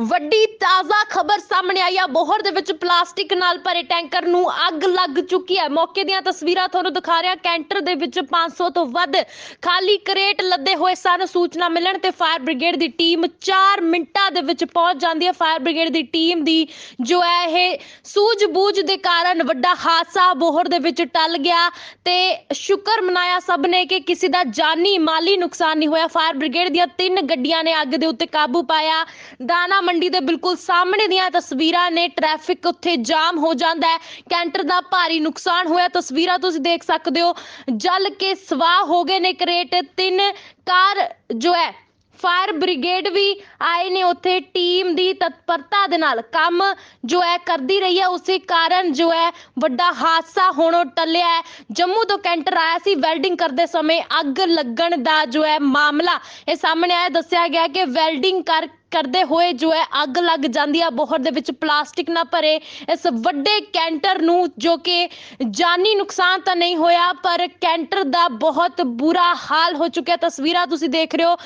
ਵੱਡੀ ਤਾਜ਼ਾ ਖਬਰ ਸਾਹਮਣੇ ਆਈ ਆ। ਬੋਹਰ ਦੇ ਵਿੱਚ ਪਲਾਸਟਿਕ ਨਾਲ ਭਰੇ ਟੈਂਕਰ ਨੂੰ ਅੱਗ ਲੱਗ ਚੁੱਕੀ ਹੈ। ਮੌਕੇ ਦੀਆਂ ਤਸਵੀਰਾਂ ਤੁਹਾਨੂੰ ਦਿਖਾ ਰਿਹਾ। ਕੈਂਟਰ ਦੇ ਵਿੱਚ 500 ਤੋਂ ਵੱਧ ਖਾਲੀ ਕਰੇਟ ਲੱਦੇ ਹੋਏ ਸਨ। ਸੂਚਨਾ ਮਿਲਣ ਤੇ ਫਾਇਰ ਬ੍ਰਿਗੇਡ ਦੀ ਟੀਮ 4 ਮਿੰਟਾਂ ਦੇ ਵਿੱਚ ਪਹੁੰਚ ਜਾਂਦੀ ਹੈ। ਫਾਇਰ ਬ੍ਰਿਗੇਡ ਦੀ ਟੀਮ ਦੀ ਜੋ ਹੈ ਇਹ ਸੂਝ-ਬੂਝ ਦੇ ਕਾਰਨ ਵੱਡਾ ਹਾਦਸਾ ਬੋਹਰ ਦੇ ਵਿੱਚ ਟਲ ਗਿਆ ਤੇ ਸ਼ੁਕਰ ਮਨਾਇਆ ਸਭ ਨੇ ਕਿ ਕਿਸੇ ਦਾ ਜਾਨੀ ਮਾਲੀ ਨੁਕਸਾਨ ਨਹੀਂ ਹੋਇਆ। ਫਾਇਰ ਬ੍ਰਿਗੇਡ ਦੀਆਂ ਤਿੰਨ ਗੱਡੀਆਂ ਨੇ ਅੱਗ ਦੇ ਉੱਤੇ ਕਾਬੂ ਪਾਇਆ। ਦਾਣਾ ਮੰਡੀ ਦੇ ਬਿਲਕੁਲ ਸਾਹਮਣੇ ਦੀਆਂ ਤਸਵੀਰਾਂ ਨੇ ਟ੍ਰੈਫਿਕ ਉੱਥੇ ਜਾਮ ਹੋ ਜਾਂਦਾ ਹੈ। ਕੈਂਟਰ ਦਾ ਭਾਰੀ ਨੁਕਸਾਨ ਹੋਇਆ। ਤਸਵੀਰਾਂ ਤੁਸੀਂ ਦੇਖ ਸਕਦੇ ਹੋ। ਜਲ ਕੇ ਸਵਾਹ ਹੋ ਗਏ ਨੇ ਕਰੇਟ। ਤਿੰਨ ਕਾਰ ਜੋ ਹੈ, ਫਾਇਰ ਬ੍ਰਿਗੇਡ ਵੀ ਆਏ ਨੇ ਉੱਥੇ। ਟੀਮ ਦੀ ਤਤਪਰਤਾ ਦੇ ਨਾਲ ਕੰਮ ਜੋ ਹੈ ਕਰਦੀ ਰਹੀ ਹੈ। ਉਸੇ ਕਾਰਨ ਜੋ ਹੈ, ਵੱਡਾ ਹਾਦਸਾ ਹੋਣੋਂ ਟਲਿਆ ਹੈ। ਜੰਮੂ ਤੋਂ ਕੈਂਟਰ ਆਇਆ ਸੀ। ਵੈਲਡਿੰਗ ਕਰਦੇ ਸਮੇਂ ਅੱਗ ਲੱਗਣ ਦਾ ਜੋ ਹੈ ਮਾਮਲਾ ਇਹ ਸਾਹਮਣੇ ਆਇਆ। ਦੱਸਿਆ ਗਿਆ ਕਿ ਵੈਲਡਿੰਗ ਕਰ ਕਰਦੇ ਹੋਏ ਜੋ ਹੈ ਅੱਗ ਲੱਗ ਜਾਂਦੀ ਆ ਬੋਹਰ ਦੇ ਵਿੱਚ ਪਲਾਸਟਿਕ ਨਾਲ ਭਰੇ। ਇਸ ਵੱਡੇ ਕੈਂਟਰ ਨੂੰ ਜੋ ਕਿ ਜਾਨੀ ਨੁਕਸਾਨ ਤਾਂ ਨਹੀਂ ਹੋਇਆ, ਪਰ ਕੈਂਟਰ ਦਾ ਬਹੁਤ ਬੁਰਾ ਹਾਲ ਹੋ ਚੁੱਕਿਆ। ਤਸਵੀਰਾਂ ਤੁਸੀਂ ਦੇਖ ਰਹੇ ਹੋ।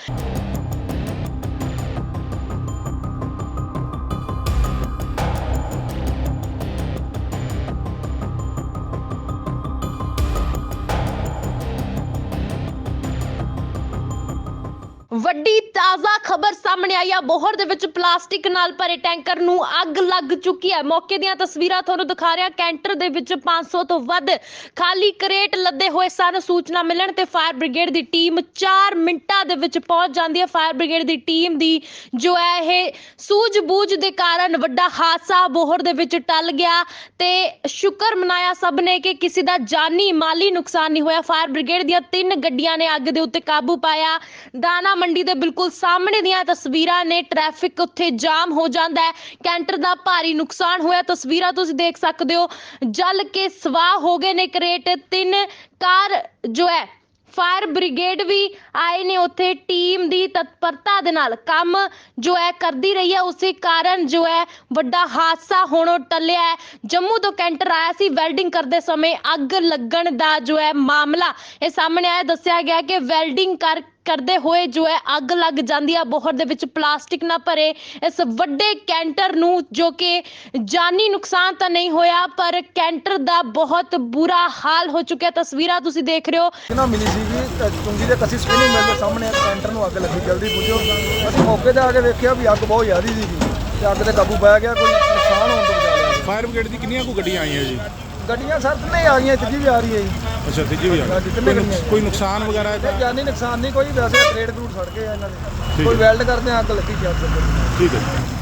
ਵੱਡੀ ਤਾਜ਼ਾ ਖਬਰ ਸਾਹਮਣੇ ਆਈ ਆ। ਬੋਹਰ ਦੇ ਵਿੱਚ ਪਲਾਸਟਿਕ ਨਾਲ ਭਰੇ ਟੈਂਕਰ ਨੂੰ ਅੱਗ ਲੱਗ ਚੁੱਕੀ ਹੈ। ਮੌਕੇ ਦੀਆਂ ਤਸਵੀਰਾਂ ਤੁਹਾਨੂੰ ਦਿਖਾ ਰਿਹਾ। ਕੈਂਟਰ ਦੇ ਵਿੱਚ 500 ਤੋਂ ਵੱਧ ਖਾਲੀ ਕਰੇਟ ਲੱਦੇ ਹੋਏ ਸਨ। ਸੂਚਨਾ ਮਿਲਣ ਤੇ ਫਾਇਰ ਬ੍ਰਿਗੇਡ ਦੀ ਟੀਮ 4 ਮਿੰਟਾਂ ਦੇ ਵਿੱਚ ਪਹੁੰਚ ਜਾਂਦੀ ਹੈ। ਫਾਇਰ ਬ੍ਰਿਗੇਡ ਦੀ ਟੀਮ ਦੀ ਜੋ ਹੈ ਇਹ ਸੂਝ-ਬੂਝ ਦੇ ਕਾਰਨ ਵੱਡਾ ਹਾਦਸਾ ਬੋਹਰ ਦੇ ਵਿੱਚ ਟਲ ਗਿਆ ਤੇ ਸ਼ੁਕਰ ਮਨਾਇਆ ਸਭ ਨੇ ਕਿ ਕਿਸੇ ਦਾ ਜਾਨੀ ਮਾਲੀ ਨੁਕਸਾਨ ਨਹੀਂ ਹੋਇਆ। ਫਾਇਰ ਬ੍ਰਿਗੇਡ ਦੀਆਂ ਤਿੰਨ ਗੱਡੀਆਂ ਨੇ ਅੱਗ ਦੇ ਉੱਤੇ ਕਾਬੂ ਪਾਇਆ। ਦਾਣਾ ਮੰਡੀ ਦੇ ਬਿਲਕੁਲ ਸਾਹਮਣੇ ਦੀਆਂ ਤਸਵੀਰਾਂ ਨੇ ਟ੍ਰੈਫਿਕ ਉੱਥੇ ਜਾਮ ਹੋ ਜਾਂਦਾ ਹੈ। ਕੈਂਟਰ ਦਾ ਭਾਰੀ ਨੁਕਸਾਨ ਹੋਇਆ। ਤਸਵੀਰਾਂ ਤੁਸੀਂ ਦੇਖ ਸਕਦੇ ਹੋ। ਜਲ ਕੇ ਸਵਾਹ ਹੋ ਗਏ ਨੇ ਕਰੇਟ। ਤਿੰਨ ਕਾਰ ਜੋ ਹੈ, ਫਾਇਰ ਬ੍ਰਿਗੇਡ ਵੀ ਆਏ ਨੇ ਉੱਥੇ। ਟੀਮ ਦੀ ਤਤਪਰਤਾ ਦੇ ਨਾਲ ਕੰਮ ਜੋ ਹੈ ਕਰਦੀ ਰਹੀ ਹੈ। ਉਸੇ ਕਾਰਨ ਜੋ ਹੈ, ਵੱਡਾ ਹਾਦਸਾ ਹੋਣੋਂ ਟੱਲਿਆ ਹੈ। ਜੰਮੂ ਤੋਂ ਕੈਂਟਰ ਆਇਆ ਸੀ। ਵੈਲਡਿੰਗ ਕਰਦੇ ਸਮੇਂ ਅੱਗ ਲੱਗਣ ਦਾ ਜੋ ਹੈ ਮਾਮਲਾ ਇਹ ਸਾਹਮਣੇ ਆਇਆ। ਦੱਸਿਆ ਗਿਆ ਕਿ ਵੈਲਡਿੰਗ ਕਰ ਕਰਦੇ ਹੋਏ ਜੋ ਹੈ ਅੱਗ ਲੱਗ ਜਾਂਦੀ ਆ ਬੋਹਰ ਦੇ ਵਿੱਚ ਪਲਾਸਟਿਕ ਨਾਲ ਭਰੇ। ਇਸ ਵੱਡੇ ਕੈਂਟਰ ਨੂੰ ਜੋ ਕਿ ਜਾਨੀ ਨੁਕਸਾਨ ਤਾਂ ਨਹੀਂ ਹੋਇਆ ਪਰ ਕੈਂਟਰ ਦਾ ਬਹੁਤ ਬੁਰਾ ਹਾਲ ਹੋ ਚੁੱਕਿਆ। ਤਸਵੀਰਾਂ ਤੁਸੀਂ ਦੇਖ ਰਹੇ ਹੋ। ਨਾ ਮਿਲੀ ਸੀਗੀ ਚੁੰਗੀ ਦੇ ਕੱਸੀ ਸਪਿਨਿੰਗ ਮਿਲ ਦੇ ਸਾਹਮਣੇ ਕੈਂਟਰ ਨੂੰ ਅੱਗ ਲੱਗੀ ਜਲਦੀ ਪੁੱਜੋ ਅਸੀਂ ਮੌਕੇ ਤੇ ਆ ਕੇ ਵੇਖਿਆ ਵੀ ਅੱਗ ਬਹੁਤ ਜ਼ਿਆਦੀ ਸੀਗੀ ਤੇ ਅੱਗ ਤੇ ਕਾਬੂ ਪਾਇਆ ਗਿਆ ਕੋਈ ਨੁਕਸਾਨ ਹੋਣ ਤੋਂ ਬਚਾ ਲਿਆ। ਫਾਇਰ ਬ੍ਰਿਗੇਡ ਦੀ ਕਿੰਨੀਆਂ ਕੁ ਗੱਡੀਆਂ ਆਈਆਂ ਜੀ? ਗੱਡੀਆਂ ਸਰ ਨਹੀਂ ਆ ਗਈਆਂ ਵੀ ਆ ਰਹੀ ਹੈ ਜੀ। ਅੱਛਾ ਤੀਜੀ ਵੀ ਆ ਗਈ। ਤਿੰਨੇ ਕੋਈ ਨੁਕਸ-। ਕੋਈ ਨੁਕਸਾਨ ਵਗੈਰਾ ਤੇ ਤਾਂ ਜਾਨੀ ਨੁਕਸਾਨ ਨਹੀਂ ਕੋਈ ਵੈਸੇ ਗ੍ਰੇਡ ਗਰੂਡ ਸੜ ਗਏ ਆ ਇਹਨਾਂ ਦੇ ਠੀਕ ਕੋਈ ਹੈ। ਵੈਲਡ ਕਰਦੇ ਆ ਅੱਗ ਲੱਗੀ ਚੱਲ ਸਕਦੀ ਠੀਕ ਹੈ ਜੀ।